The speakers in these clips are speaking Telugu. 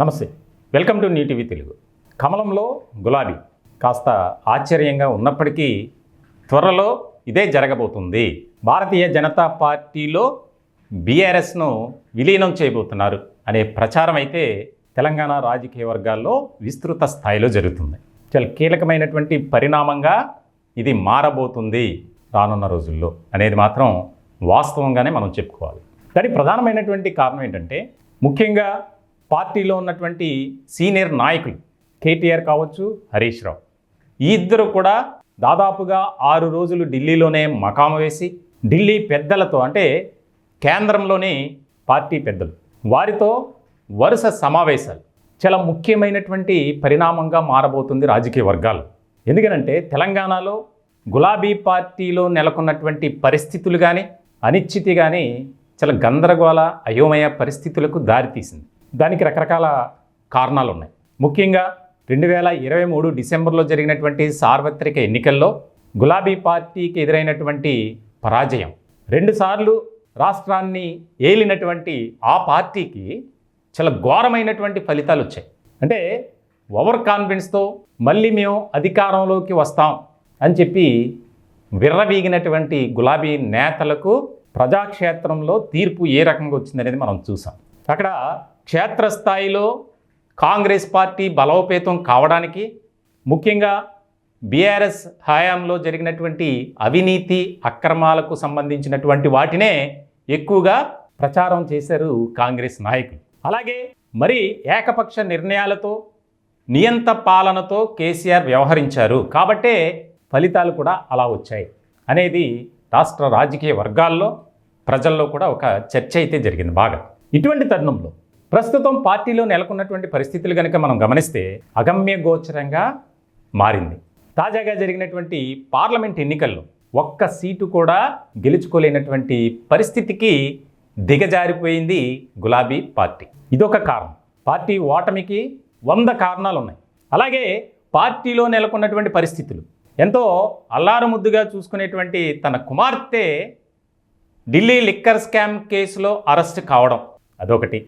నమస్తే. Welcome to NTV Telugu. కమలంలో గులాబీ. కాస్త ఆశ్చర్యంగా ఉన్నప్పటికీ త్వరలో ఇదే జరగబోతుంది. భారతీయ జనతా పార్టీలో బీఆర్ఎస్ను విలీనం చేయబోతున్నారు అనే ప్రచారం అయితే తెలంగాణ రాజకీయ వర్గాల్లో విస్తృత స్థాయిలో జరుగుతుంది. చాలా కీలకమైనటువంటి పరిణామంగా ఇది మారబోతుంది రానున్న రోజుల్లో అనేది మాత్రం వాస్తవంగానే మనం చెప్పుకోవాలి. దానికి ప్రధానమైనటువంటి కారణం ఏంటంటే ముఖ్యంగా పార్టీలో ఉన్నటువంటి సీనియర్ నాయకులు కేటీఆర్ కావచ్చు హరీష్ రావు. ఈ ఇద్దరు కూడా దాదాపుగా ఆరు రోజులు ఢిల్లీలోనే మకామ వేసి ఢిల్లీ పెద్దలతో అంటే కేంద్రంలోని పార్టీ పెద్దలు. వారితో వరుస సమావేశాలు. చాలా ముఖ్యమైనటువంటి పరిణామంగా మారబోతుంది రాజకీయ వర్గాలు. ఎందుకనంటే తెలంగాణలో గులాబీ పార్టీలో నెలకొన్నటువంటి పరిస్థితులు కానీ అనిశ్చితి కానీ చాలా గందరగోళ అయోమయ పరిస్థితులకు దారితీసింది. దానికి రకరకాల కారణాలు ఉన్నాయి. ముఖ్యంగా రెండు వేల ఇరవై మూడు డిసెంబర్లో జరిగినటువంటి సార్వత్రిక ఎన్నికల్లో గులాబీ పార్టీకి ఎదురైనటువంటి పరాజయం. రెండుసార్లు రాష్ట్రాన్ని ఏలినటువంటి ఆ పార్టీకి చాలా ఘోరమైనటువంటి ఫలితాలు వచ్చాయి. అంటే ఓవర్ కాన్ఫిడెన్స్తో మళ్ళీ మేము అధికారంలోకి వస్తాం అని చెప్పి విర్రవీగినటువంటి గులాబీ నేతలకు ప్రజాక్షేత్రంలో తీర్పు ఏ రకంగా వచ్చిందనేది మనం చూసాం. అక్కడ క్షేత్రస్థాయిలో కాంగ్రెస్ పార్టీ బలోపేతం కావడానికి ముఖ్యంగా బీఆర్ఎస్ హయాంలో జరిగినటువంటి అవినీతి అక్రమాలకు సంబంధించినటువంటి వాటినే ఎక్కువగా ప్రచారం చేశారు కాంగ్రెస్ నాయకులు. అలాగే మరి ఏకపక్ష నిర్ణయాలతో నియంత పాలనతో కేసీఆర్ వ్యవహరించారు. కాబట్టే ఫలితాలు కూడా అలా వచ్చాయి. అనేది రాష్ట్ర రాజకీయ వర్గాల్లో ప్రజల్లో కూడా ఒక చర్చ అయితే జరిగింది బాగా. ఇటువంటి తరుణంలో ప్రస్తుతం పార్టీలో నెలకొన్నటువంటి పరిస్థితులు కనుక మనం గమనిస్తే అగమ్య గోచరంగా మారింది. తాజాగా జరిగినటువంటి పార్లమెంట్ ఎన్నికల్లో ఒక్క సీటు కూడా గెలుచుకోలేనటువంటి పరిస్థితికి దిగజారిపోయింది గులాబీ పార్టీ. ఇదొక కారణం. పార్టీ ఓటమికి వంద కారణాలు ఉన్నాయి అలాగే పార్టీలో నెలకొన్నటువంటి పరిస్థితులు. ఎంతో అల్లారుముద్దుగా చూసుకునేటువంటి తన కుమార్తె ఢిల్లీ లిక్కర్ స్కామ్ కేసులో అరెస్ట్ కావడం అదొకటి.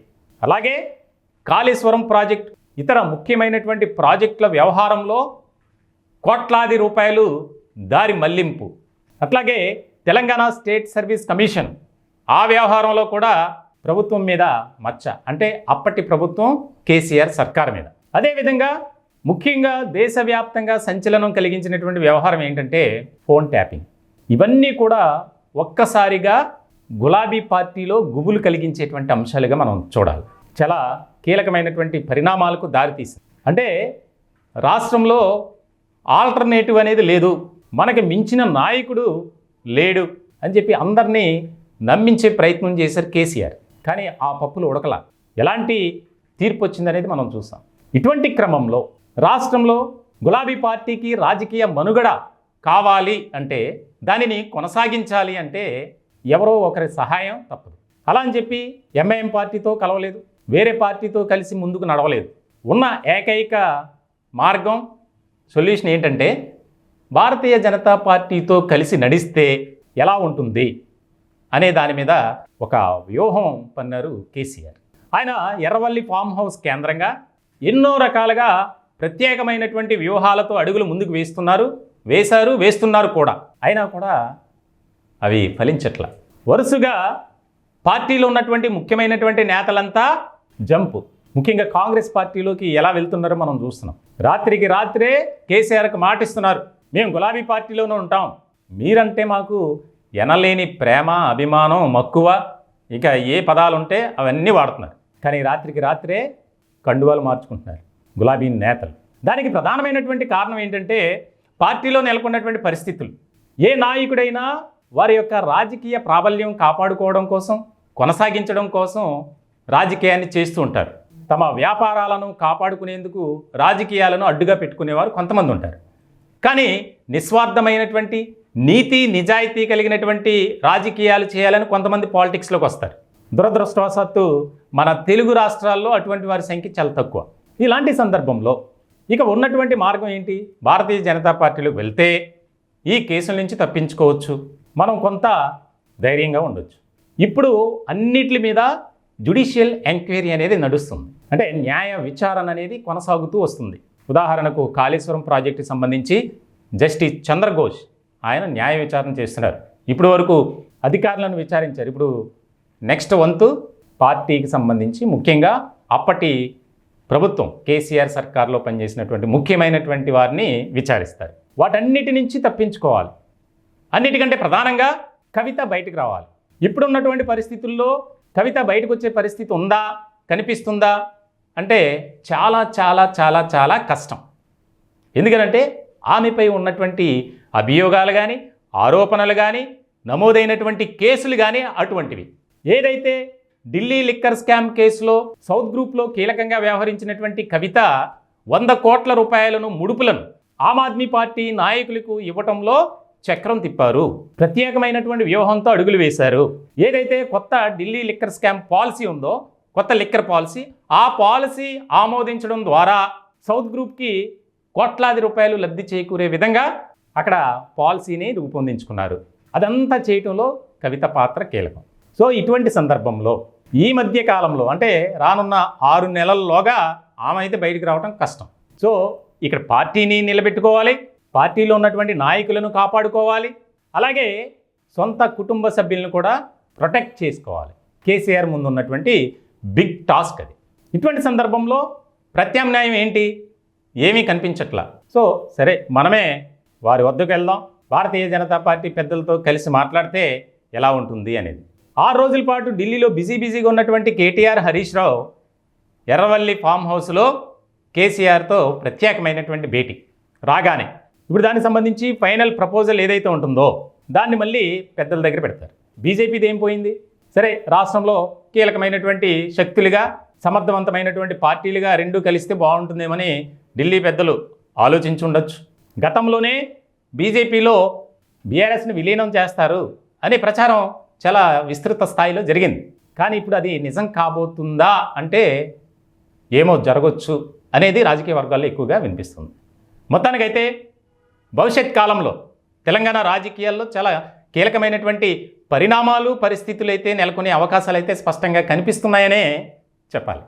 అలాగే కాళేశ్వరం ప్రాజెక్ట్ ఇతర ముఖ్యమైనటువంటి ప్రాజెక్టుల వ్యవహారంలో కోట్లాది రూపాయలు దారి మళ్ళింపు. అట్లాగే తెలంగాణ స్టేట్ సర్వీస్ కమిషన్ ఆ వ్యవహారంలో కూడా ప్రభుత్వం మీద మచ్చ. అంటే అప్పటి ప్రభుత్వం కేసీఆర్ సర్కార్ మీద. అదేవిధంగా ముఖ్యంగా దేశవ్యాప్తంగా సంచలనం కలిగించినటువంటి వ్యవహారం ఏంటంటే ఫోన్ ట్యాపింగ్. ఇవన్నీ కూడా ఒక్కసారిగా గులాబీ పార్టీలో గుబులు కలిగించేటువంటి అంశాలుగా మనం చూడాలి. చాలా కీలకమైనటువంటి పరిణామాలకు దారితీసింది అంటే రాష్ట్రంలో ఆల్టర్నేటివ్ అనేది లేదు. మనకి మించిన నాయకుడు లేడు అని చెప్పి అందరినీ నమ్మించే ప్రయత్నం చేశారు కేసీఆర్. కానీ ఆ పప్పులు ఉడకల. ఎలాంటి తీర్పు వచ్చిందనేది మనం చూసాం ఇటువంటి క్రమంలో రాష్ట్రంలో గులాబీ పార్టీకి రాజకీయ మనుగడ కావాలి అంటే దానిని కొనసాగించాలి అంటే ఎవరో ఒకరి సహాయం తప్పదు. అలా అని చెప్పి ఎంఐఎం పార్టీతో కలవలేదు. వేరే పార్టీతో కలిసి ముందుకు నడవలేదు. ఉన్న ఏకైక మార్గం సొల్యూషన్ ఏంటంటే భారతీయ జనతా పార్టీతో కలిసి నడిస్తే ఎలా ఉంటుంది అనే దాని మీద ఒక వ్యూహం పన్నారు కేసీఆర్. ఆయన ఎర్రవల్లి ఫామ్ హౌస్ కేంద్రంగా ఎన్నో రకాలుగా ప్రత్యేకమైనటువంటి వ్యూహాలతో అడుగులు ముందుకు వేస్తున్నారు వేశారు వేస్తున్నారు కూడా. అయినా కూడా అవి ఫలించట్ల. వరుసగా పార్టీలో ఉన్నటువంటి ముఖ్యమైనటువంటి నేతలంతా జంపు. ముఖ్యంగా కాంగ్రెస్ పార్టీలోకి ఎలా వెళ్తున్నారో మనం చూస్తున్నాం. రాత్రికి రాత్రే కేసీఆర్కి మాటిస్తున్నారు. మేము గులాబీ పార్టీలోనే ఉంటాం. మీరంటే మాకు ఎనలేని ప్రేమ అభిమానం మక్కువ. ఇక ఏ పదాలు ఉంటే అవన్నీ వాడుతున్నారు. కానీ రాత్రికి రాత్రే కండువాలు మార్చుకుంటున్నారు గులాబీ నేతలు. దానికి ప్రధానమైనటువంటి కారణం ఏంటంటే పార్టీలో నెలకొన్నటువంటి పరిస్థితులు. ఏ నాయకుడైనా వారి యొక్క రాజకీయ ప్రాబల్యం కాపాడుకోవడం కోసం కొనసాగించడం కోసం రాజకీయాన్ని చేస్తూ ఉంటారు. తమ వ్యాపారాలను కాపాడుకునేందుకు రాజకీయాలను అడ్డుగా పెట్టుకునేవారు కొంతమంది ఉంటారు. కానీ నిస్వార్థమైనటువంటి నీతి నిజాయితీ కలిగినటువంటి రాజకీయాలు చేయాలని కొంతమంది పాలిటిక్స్లోకి వస్తారు. దురదృష్టవశాత్తు మన తెలుగు రాష్ట్రాల్లో అటువంటి వారి సంఖ్య చాలా తక్కువ. ఇలాంటి సందర్భంలో ఇక ఉన్నటువంటి మార్గం ఏంటి? భారతీయ జనతా పార్టీలోకి వెళ్తే ఈ కేసుల నుంచి తప్పించుకోవచ్చు. మనం కొంత ధైర్యంగా ఉండొచ్చు. ఇప్పుడు అన్నిటి మీద జుడిషియల్ ఎంక్వైరీ అనేది నడుస్తుంది. అంటే న్యాయ విచారణ అనేది కొనసాగుతూ వస్తుంది. ఉదాహరణకు కాళేశ్వరం ప్రాజెక్టుకి సంబంధించి జస్టిస్ చంద్రఘోష్ ఆయన న్యాయ విచారణ చేస్తున్నారు. ఇప్పటి వరకు అధికారులను విచారించారు. ఇప్పుడు నెక్స్ట్ వంతు పార్టీకి సంబంధించి ముఖ్యంగా అప్పటి ప్రభుత్వం కేసీఆర్ సర్కార్లో పనిచేసినటువంటి ముఖ్యమైనటువంటి వారిని విచారిస్తారు. వాటన్నిటి నుంచి తప్పించుకోవాలి. అన్నిటికంటే ప్రధానంగా కవిత బయటకు రావాలి. ఇప్పుడున్నటువంటి పరిస్థితుల్లో కవిత బయటకు వచ్చే పరిస్థితి ఉందా? కనిపిస్తుందా? అంటే చాలా చాలా చాలా చాలా కష్టం. ఎందుకనంటే ఆమెపై ఉన్నటువంటి అభియోగాలు కానీ ఆరోపణలు కానీ నమోదైనటువంటి కేసులు కానీ అటువంటివి. ఏదైతే ఢిల్లీ లిక్కర్ స్కామ్ కేసులో సౌత్ గ్రూప్లో కీలకంగా వ్యవహరించినటువంటి కవిత వంద కోట్ల రూపాయలను ముడుపులను ఆమ్ ఆద్మీ పార్టీ నాయకులకు ఇవ్వటంలో చక్రం తిప్పారు. ప్రత్యేకమైనటువంటి వ్యూహంతో అడుగులు వేశారు. ఏదైతే కొత్త ఢిల్లీ లిక్కర్ స్కామ్ పాలసీ ఉందో కొత్త లిక్కర్ పాలసీ ఆ పాలసీ ఆమోదించడం ద్వారా సౌత్ గ్రూప్కి కోట్లాది రూపాయలు లబ్ధి చేకూరే విధంగా అక్కడ పాలసీని రూపొందించుకున్నారు. అదంతా చేయటంలో కవిత పాత్ర కీలకం. సో ఇటువంటి సందర్భంలో ఈ మధ్య కాలంలో అంటే రానున్న ఆరు నెలల్లోగా ఆమె అయితే బయటికి రావడం కష్టం. సో ఇక్కడ పార్టీని నిలబెట్టుకోవాలి. పార్టీలో ఉన్నటువంటి నాయకులను కాపాడుకోవాలి. అలాగే సొంత కుటుంబ సభ్యులను కూడా ప్రొటెక్ట్ చేసుకోవాలి. కేసీఆర్ ముందు ఉన్నటువంటి బిగ్ టాస్క్ అది. ఇటువంటి సందర్భంలో ప్రత్యామ్నాయం ఏంటి? ఏమీ కనిపించట్లా. సో సరే మనమే వారి వద్దకు వెళ్దాం. భారతీయ జనతా పార్టీ పెద్దలతో కలిసి మాట్లాడితే ఎలా ఉంటుంది అనేది. ఆరు రోజుల పాటు ఢిల్లీలో బిజీ బిజీగా ఉన్నటువంటి కేటీఆర్ హరీష్ రావు ఎర్రవల్లి ఫామ్ హౌస్లో కేసీఆర్తో ప్రత్యేకమైనటువంటి భేటీ రాగానే. ఇప్పుడు దానికి సంబంధించి ఫైనల్ ప్రపోజల్ ఏదైతే ఉంటుందో దాన్ని మళ్ళీ పెద్దల దగ్గర పెడతారు. బీజేపీది ఏం పోయింది? సరే రాష్ట్రంలో కీలకమైనటువంటి శక్తులుగా సమర్థవంతమైనటువంటి పార్టీలుగా రెండు కలిస్తే బాగుంటుందేమని ఢిల్లీ పెద్దలు ఆలోచించి ఉండొచ్చు. గతంలోనే బీజేపీలో బీఆర్ఎస్ని విలీనం చేస్తారు అనే ప్రచారం చాలా విస్తృత స్థాయిలో జరిగింది. కానీ ఇప్పుడు అది నిజం కాబోతుందా అంటే ఏమో జరగవచ్చు అనేది రాజకీయ వర్గాల్లో ఎక్కువగా వినిపిస్తుంది. మొత్తానికైతే భవిష్యత్ కాలంలో తెలంగాణ రాజకీయాల్లో చాలా కీలకమైనటువంటి పరిణామాలు పరిస్థితులు అయితే నెలకొనే అవకాశాలు అయితే స్పష్టంగా కనిపిస్తున్నాయనే చెప్పాలి.